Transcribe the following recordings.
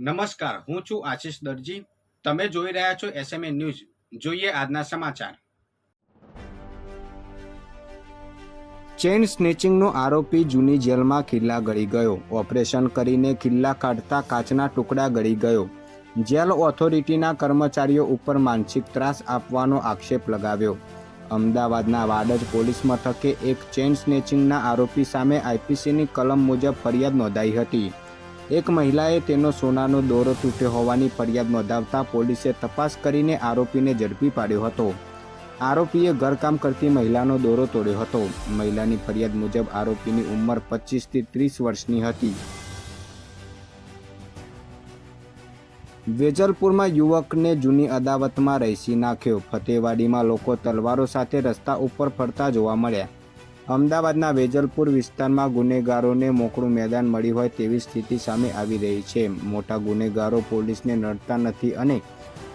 નમસ્કાર, હું છું આશીષ દરજી. તમે જોઈ રહ્યા છો એસએમએ ન્યૂઝ જોઈએ આજના સમાચાર. ચેઇન સ્નેચિંગનો આરોપી જૂની જેલમાં ખિલ્લા ગળી ગયો. ઓપરેશન કરીને ખિલ્લા કાઢતા કાચના ટુકડા ગળી ગયો. જેલ ઓથોરિટીના કર્મચારીઓ ઉપર માનસિક ત્રાસ આપવાનો આક્ષેપ લગાવ્યો. અમદાવાદના વાડજ પોલીસ મથકે એક ચેઇન સ્નેચિંગના આરોપી સામે આઈપીસીની કલમ મુજબ ફરિયાદ નોંધાઈ હતી. એક મહિલાએ તેનો સોનાનો દોરો તૂટ્યો હોવાની ફરિયાદ નોંધાવતા પોલીસે તપાસ કરીને આરોપીને ઝડપી પાડ્યો હતો. આરોપીએ ઘરકામ કરતી મહિલાનો દોરો તોડ્યો હતો. મહિલાની ફરિયાદ મુજબ આરોપીની ઉંમર પચીસથી ત્રીસ વર્ષની હતી. વેજલપુરમાં યુવકને જૂની અદાવતમાં રહેસી નાખ્યો. ફતેવાડીમાં લોકો તલવારો સાથે રસ્તા ઉપર ફરતા જોવા મળ્યા. અમદાવાદના વેજલપુર વિસ્તારમાં ગુનેગારોને મોકળું મેદાન મળ્યું હોય તેવી સ્થિતિ સામે આવી રહી છે. મોટા ગુનેગારો પોલીસને નડતા નથી અને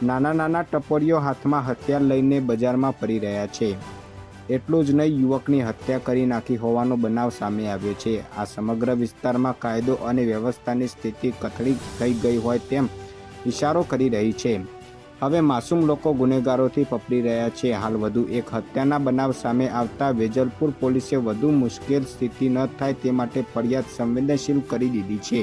નાના નાના ટપોરીઓ હાથમાં હથિયાર લઈને બજારમાં ફરી રહ્યા છે. એટલું જ નહીં, યુવકની હત્યા કરી નાખી હોવાનો બનાવ સામે આવ્યો છે. આ સમગ્ર વિસ્તારમાં કાયદો અને વ્યવસ્થાની સ્થિતિ કથળી થઈ ગઈ હોય તેમ ઇશારો કરી રહી છે. હવે માસૂમ લોકો ગુનેગારોથી પપડી રહ્યા છે. હાલ વધુ એક હત્યાના બનાવ સામે આવતા વેજલપુર પોલીસે વધુ મુશ્કેલ સ્થિતિ ન થાય તે માટે ફરિયાદ સંવેદનશીલ કરી દીધી છે.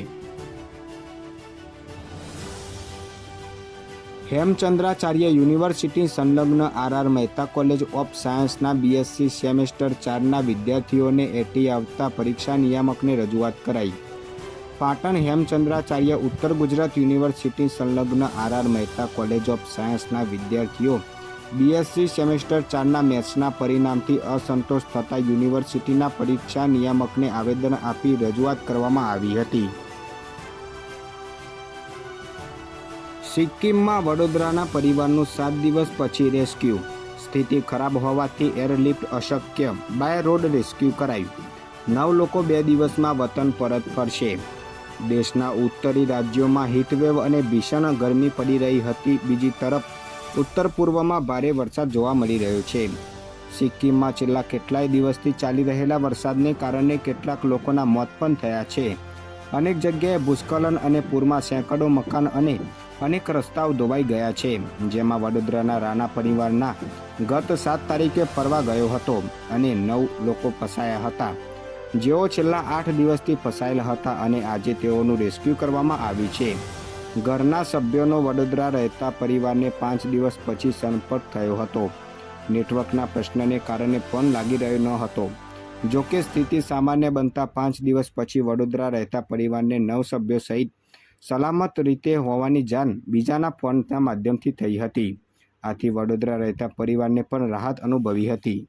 હેમચંદ્રાચાર્ય યુનિવર્સિટી સંલગ્ન આરઆર મહેતા કોલેજ ઓફ સાયન્સના બીએસસી સેમેસ્ટર ચારના વિદ્યાર્થીઓને એટી આવતા પરીક્ષા નિયામકને રજૂઆત કરાઈ. પાટણ હેમચંદ્રાચાર્ય ઉત્તર ગુજરાત યુનિવર્સિટી સંલગ્ન આરઆર મહેતા કોલેજ ઓફ સાયન્સના વિદ્યાર્થીઓ, બીએસસી સેમેસ્ટર ચારના મેથ્સના પરિણામથી અસંતોષ થતા યુનિવર્સિટીના પરીક્ષા નિયામકને આવેદન આપી રજૂઆત કરવામાં આવી હતી. સિક્કિમમાં વડોદરાના પરિવારનું સાત દિવસ પછી રેસ્ક્યુ. સ્થિતિ ખરાબ હોવાથી એરલિફ્ટ અશક્ય. બાય રોડ રેસ્ક્યુ કરાયું. નવ લોકો બે દિવસમાં વતન પરત ફરશે. દેશના ઉત્તરી રાજ્યોમાં હીટવેવ અને ભીષણ ગરમી પડી રહી હતી. બીજી તરફ, ઉત્તર પૂર્વમાં ભારે વરસાદ જોવા મળી રહ્યો છે. સિક્કિમમાં છેલ્લા કેટલાય દિવસથી ચાલી રહેલા વરસાદને કારણે કેટલાક લોકોના મોત પણ થયા છે. અનેક જગ્યાએ ભૂસ્ખલન અને પૂરમાં સેંકડો મકાન અને અનેક રસ્તાઓ ધોવાઈ ગયા છે, જેમાં વડોદરાના રાણા પરિવારના ગત સાત તારીખે ફરવા ગયો હતો અને નવ લોકો ફસાયા હતા. જેઓ છેલ્લા આઠ દિવસથી ફસાયેલા હતા અને આજે તેઓનું રેસ્ક્યુ કરવામાં આવ્યું છે. ઘરના સભ્યોનો વડોદરા રહેતા પરિવારને પાંચ દિવસ પછી સંપર્ક થયો હતો. નેટવર્કના પ્રશ્નને કારણે ફોન લાગી રહ્યો ન હતો. જોકે સ્થિતિ સામાન્ય બનતા પાંચ દિવસ પછી વડોદરા રહેતા પરિવારને નવ સભ્યો સહિત સલામત રીતે હોવાની જાણ બીજાના ફોનના માધ્યમથી થઈ હતી. આથી વડોદરા રહેતા પરિવારને પણ રાહત અનુભવી હતી.